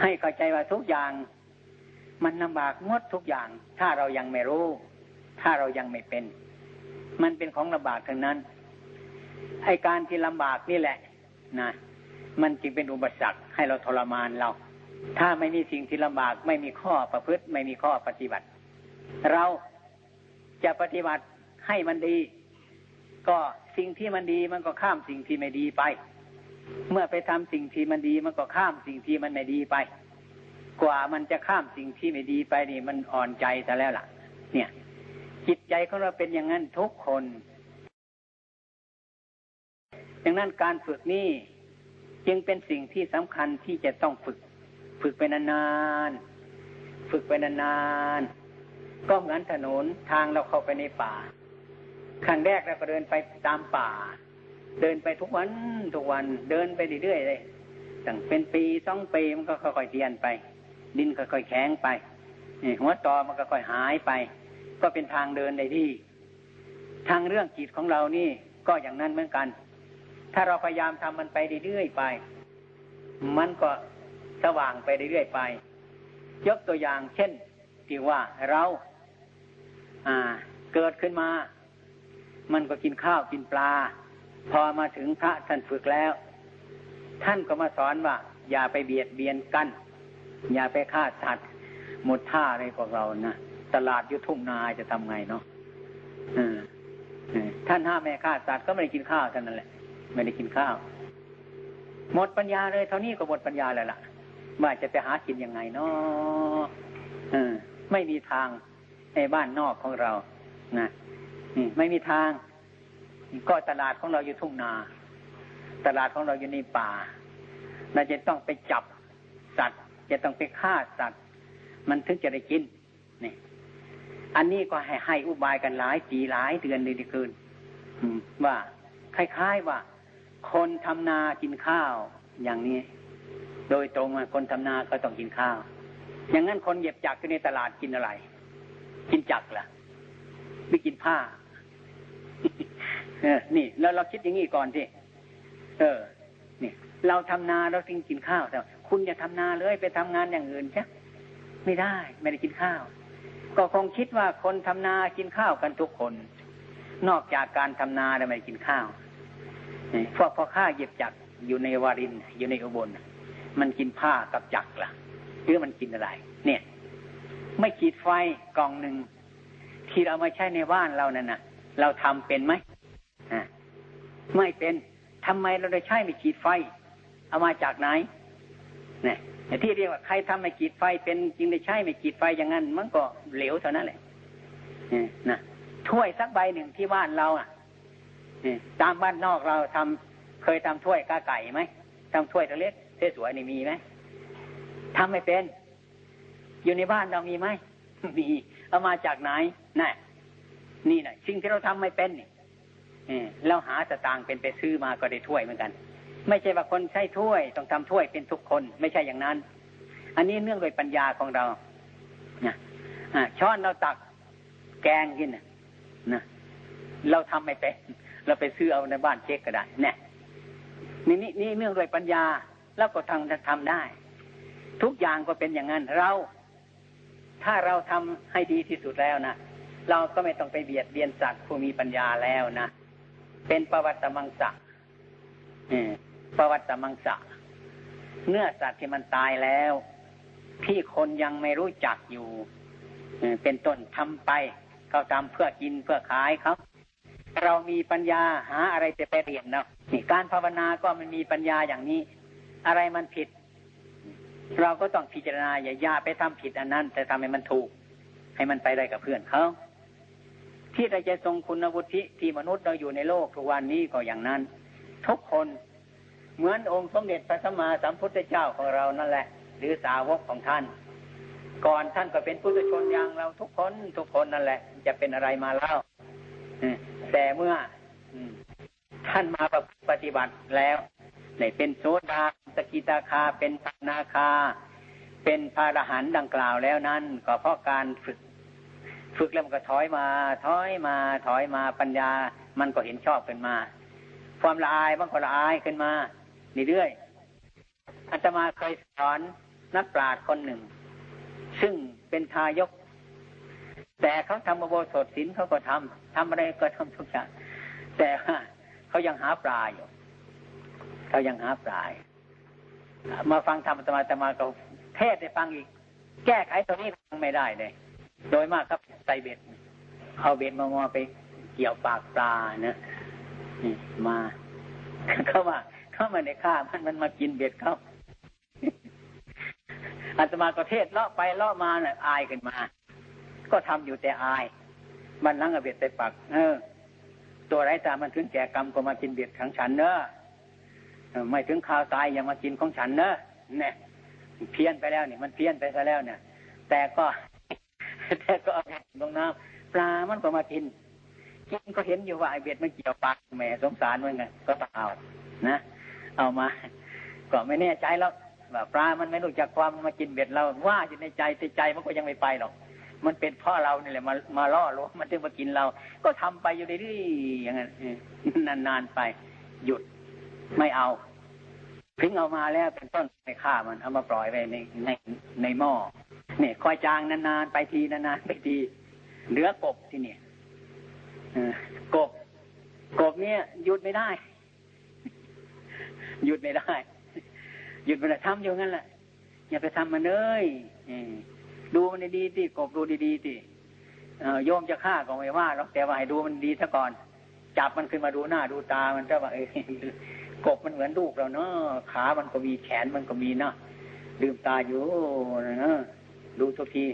ให้เข้าใจว่าทุกอย่าง มันลำบากหมดทุกอย่าง ถ้าเรายังไม่รู้ ถ้าเรายังไม่เป็น มันเป็นของลำบากทั้งนั้นไอการที่ลำบากนี่แหละนะมันจึงเป็นอุปสรรคให้เราทรมานเรา ถ้าไม่มีสิ่งที่ลำบาก ไม่มีข้อประพฤติ ไม่มีข้อปฏิบัติ เราจะปฏิบัติให้มันดี ก็สิ่งที่มันดีมันก็ข้ามสิ่งที่ไม่ดีไป เมื่อไปทำสิ่งที่มันดีมันก็ข้ามสิ่งที่มันไม่ดีไป กว่ามันจะข้ามสิ่งที่ไม่ดีไปนี่มันอ่อนใจซะแล้วล่ะ เนี่ย จิตใจของเราเป็นอย่างนั้นทุกคนดังนั้นการฝึกนี่จึงเป็นสิ่งที่สำคัญที่จะต้องฝึก ฝึกไปนานๆฝึกไปนานๆก็เหมือนถนนทางเราเข้าไปในป่าครั้งแรกเราก็เดินไปตามป่า เดินไปทุกวันทุกวันเดินไปเรื่อยๆเลยตั้งเป็นปีสองปีมันก็ค่อยๆเทียนไป ดินค่อยๆแข็งไปหัวตอมันก็ค่อยหายไป ก็เป็นทางเดินได้ที่ ทางเรื่องจิตของเรานี่ก็อย่างนั้นเหมือนกัน ถ้าเราพยายามทำมันไปเรื่อยๆไป มันก็สว่างไปเรื่อยๆไป ยกตัวอย่างเช่นที่ว่าเราอ่า เกิดขึ้นมา มันก็กินข้าวกินปลา พอมาถึงพระท่านฝึกแล้ว ท่านก็มาสอนว่า อย่าไปเบียดเบียนกัน อย่าไปฆ่าสัตว์หมดท่าอะไรของเรานะตลาดยุทุ่งนาจะทำไงเนาะท่านห้ามแม่ฆ่าสัตว์ก็ไม่ได้กินข้าวท่านนั่นแหละ ไม่ได้กินข้าว หมดปัญญาเลยเท่านี้ก็หมดปัญญาแล้วล่ะว่าจะไปหากินยังไงเนาะไม่มีทางในบ้านนอกของเรานะไม่มีทาง ก็ตลาดของเราอยู่ทุ่งนา ตลาดของเราอยู่ในป่า เราจะต้องไปจับสัตว์ จะต้องไปฆ่าสัตว์ มันถึงจะได้กินนี่อันนี้ก็ให้ให้อุบายกันหลายปีหลายเดือนเลยดีเกินว่าคล้ายๆว่า คนทำนากินข้าว อย่างนี้ โดยตรงคนทำนาก็ต้องกินข้าว อย่างนั้นคนเหย็บจักรในตลาดกินอะไร กินจักรล่ะไม่กินผ้า เออนี่แล้วเราคิดอย่างนี้ก่อนที่เออ นี่ เราทำนาเราจึงกินข้าวแต่คุณอย่าทำนาเลยไปทำงานอย่างอื่นใช่ไม่ได้ ไม่ได้กินข้าว ก็คงคิดว่าคนทำนากินข้าวกันทุกคน นอกจากการทำนาแล้วไม่กินข้าวพวกพ่อข้าเย็บจักอยู่ในวารินอยู่ในอุบลมันกินผ้ากับจักรล่ะหรือมันกินอะไร เนี่ย ไม่ขีดไฟกล่องหนึ่งที่เรามาใช้ในบ้านเรานั่นน่ะเราทำเป็นไหม ไม่เป็นทำไมเราได้ใช้ไม่ขีดไฟ เอามาจากไหนเนี่ยที่เรียกว่าใครทำไม่ขีดไฟเป็นจริงได้ใช้ไม่ขีดไฟอย่างนั้น มันก็เหลวเท่านั้นแหละนะถ้วยสักใบหนึ่งที่บ้านเราอะตามบ้านนอกเราทำเคยทำถ้วยกาไก่ไหมทำถ้วยเล็กสวยๆนี่มีไหมทำไม่เป็น อยู่ในบ้านเรามีไหมมีเอามาจากไหนน่ะนี่นะสิ่งที่เราทำไม่เป็นนี่ เราหาสตางค์เป็นไปซื้อมาก็ได้ถ้วยเหมือนกัน ไม่ใช่ว่าคนใช้ถ้วย ต้องทำถ้วยเป็นทุกคนไม่ใช่อย่างนั้น อันนี้เนื่องโดยปัญญาของเรานะช้อนเราตักแกงกินนะเราทำไม่เป็นเราไปซื้อเอาในบ้านเช็คก็ได้เนี่ยนี่นี่นี่เนื่องด้วยปัญญาแล้วก็ทำทำได้ ทุกอย่างก็เป็นอย่างนั้นเรา ถ้าเราทำให้ดีที่สุดแล้วนะเราก็ไม่ต้องไปเบียดเบียนสัตว์ผู้มีปัญญาแล้วนะ เป็นประวัติมังสะประวัติมังสะ เนื้อสัตว์ที่มันตายแล้ว ที่คนยังไม่รู้จักอยู่เป็นต้นทำไป เขาทำเพื่อกินเพื่อขายเขาเรามีปัญญาหาอะไรจะไปเรียนเนาะนี่การภาวนาก็มันมีปัญญาอย่างนี้ อะไรมันผิด เราก็ต้องพิจารณาอย่าย่าไปทำผิดอันนั้น แต่ทำให้มันถูก ให้มันไปได้กับเพื่อนเขา ที่เราจะทรงคุณวุฒิที่มนุษย์เราอยู่ในโลกทุกวันนี้ก็อย่างนั้น ทุกคนเหมือนองค์สมเด็จพระสัมมาสัมพุทธเจ้าของเรานั่นแหละ หรือสาวกของท่าน ก่อนท่านก็เป็นผู้ชนอย่างเราทุกคนทุกคนนั่นแหละ จะเป็นอะไรมาเล่าแต่เมื่อท่านมาปฏิบัติแล้วในเป็นโซดาสกิตาคาเป็นปนาคา เป็นพาะหันดังกล่าวแล้วนั้น ก็เพราะการฝึก ฝึกแล้วมันก็ถอยมา ถอยมา ถอยมาปัญญา มันก็เห็นชอบขึ้นมา ความละอายมันก็ละอายขึ้นมาเรื่อยๆอาตมาเคยสอนนักปราชญ์คนหนึ่ง ซึ่งเป็นทายก แต่เขาทำอโบสถศีลเขาก็ทำทำอะไรก็ทำทุกอย่างแต่เขายังหาปลาอยู่เขายังหาปลามาฟังธรรมตมาตมาก็เทศได้ฟังอีก แก้ไขตรงนี้ฟังไม่ได้เลย โดยมากครับ ใส่เบ็ด เอาเบ็ดมางอไปเกี่ยวปากปลานะนี่มา เข้ามา เข้ามาในข้ามันมันมากินเบ็ดเขาอาตมาก็เทศเลาะไปเลาะมาน่ะอายขึ้นมา ก็ทำอยู่แต่อาย มันนั่งเอาเบ็ดไปปัก เออ ตัวไรตามันถึงแก่กรรมก็มากินเบ็ดของฉันเนอะไม่ถึงข่าวตายอย่ามากินของฉันเนอะเนี่ยเพี้ยนไปแล้วเนี่ยมันเพี้ยนไปซะแล้วเนี่ยแต่ก็ แต่ก็เอาลงน้ำปลามันก็มากินกินก็เห็นอยู่ว่าไอเบ็ดมันเกี่ยวปากแหมสงสารมันไงก็เอานะเอามา ก็ไม่แน่ใจแล้วว่าปลามันไม่รู้จักความมากินเบ็ดเราว่าอยู่ในใจแต่ใจมันก็ยังไม่ไปหรอกมันเป็นพ่อเรานี่แหละมามาล่อลวงมันถึงมากินเรา ก็ทำไปอยู่เรื่อยๆอย่างนั้นนานๆไป หยุดไม่เอาถึงเอามาแล้วเป็นต้นไปฆ่ามันเอามาปล่อยไว้ในในในหม้อ เนี่ยคอยจางนานๆ ไปทีนานๆไปทีเหลือกบที่เนี่ยกบ กบเนี่ยหยุดไม่ได้ หยุดไม่ได้ หยุดไม่ได้ทำอยู่งั้นแหละอย่าไปทำมันเลยดูมันดีๆสิกบดูดีๆสิโยมจะฆ่าก็ไม่ว่าหรอกแต่ว่าให้ดูมันดีซะก่อน จับมันขึ้นมาดูหน้าดูตามันจะว่าเออกบมันเหมือนลูกเราเนาะขามันก็มีแขนมันก็มีเนาะลืมตาอยู่นะ ดูทุกที